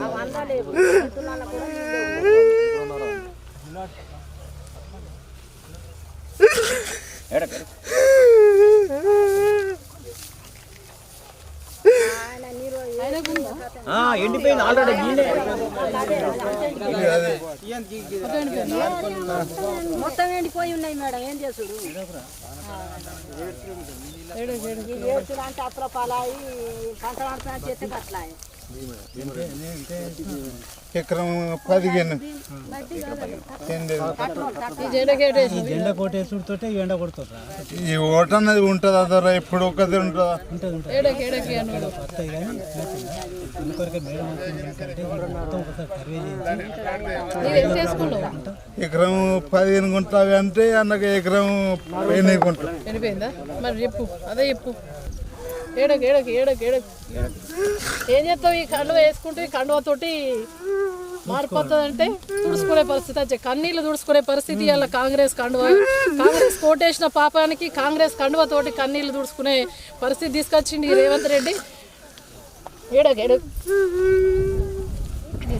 అవి అందలేవు రైతులలో కూడా నీళ్ళు లేవు. ఆయన నీరు ఎండిపోయింది ఆల్రెడీ మొత్తం ఎండిపోయి ఉన్నాయి మేడం ఏం చేసుడు అంటే అప్పుల పాలాయి పంట చేస్తే అట్లా ఎకరం పదిహేను. జెండా కోటేసుడితోటే ఈ ఎండ కొడుతుండ్రా ఈ ఓట అన్నది ఉంటుందా ధర ఎప్పుడు ఒకది ఉంటుందా? ఎకరం పదిహేను గుంటలు అంటే అన్నకు ఎకరం ఎనిమిది గుంటలు. అదే చెప్పు. ఏడకు ఏడకు ఏడకు ఏడకు. ఏం చేస్తావు? ఈ కండువ వేసుకుంటే ఈ కండువతోటి మారిపోతుందంటే తుడుచుకునే పరిస్థితి. వచ్చే కన్నీళ్ళు తుడుచుకునే పరిస్థితి అలా కాంగ్రెస్ కండువ. కాంగ్రెస్ కోటేసిన పాపానికి కాంగ్రెస్ కండువతోటి కన్నీళ్ళు తుడుచుకునే పరిస్థితి తీసుకొచ్చింది రేవంత్ రెడ్డి. ఏడకు ఏడకు.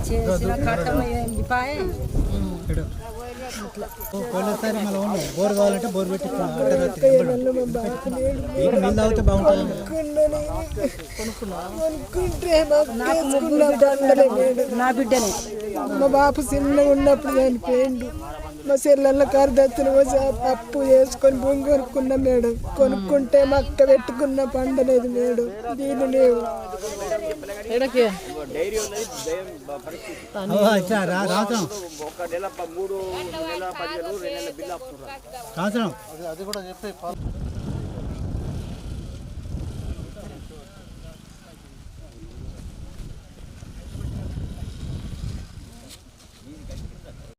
చేసిన కట్టం ఎండిపాయే పోయినసారి మళ్ళీ ఉన్నాయి. బోర్ కావాలంటే బోర్ పెట్టి అర్ధరాత్రి నీకు నీళ్ళు తాగితే బాగుంటుంది. నా బిడ్డనే. మా బాపు చిన్నగా ఉన్నప్పుడు చనిపోయిండు. మా చెల్లెళ్ళ కరదత్తులు పప్పు వేసుకొని భూమి కొనుక్కున్న మేడం. కొనుక్కుంటే మా అక్క పెట్టుకున్న పండలేదు మేడం. దీని లేవు. అది కూడా చెప్పి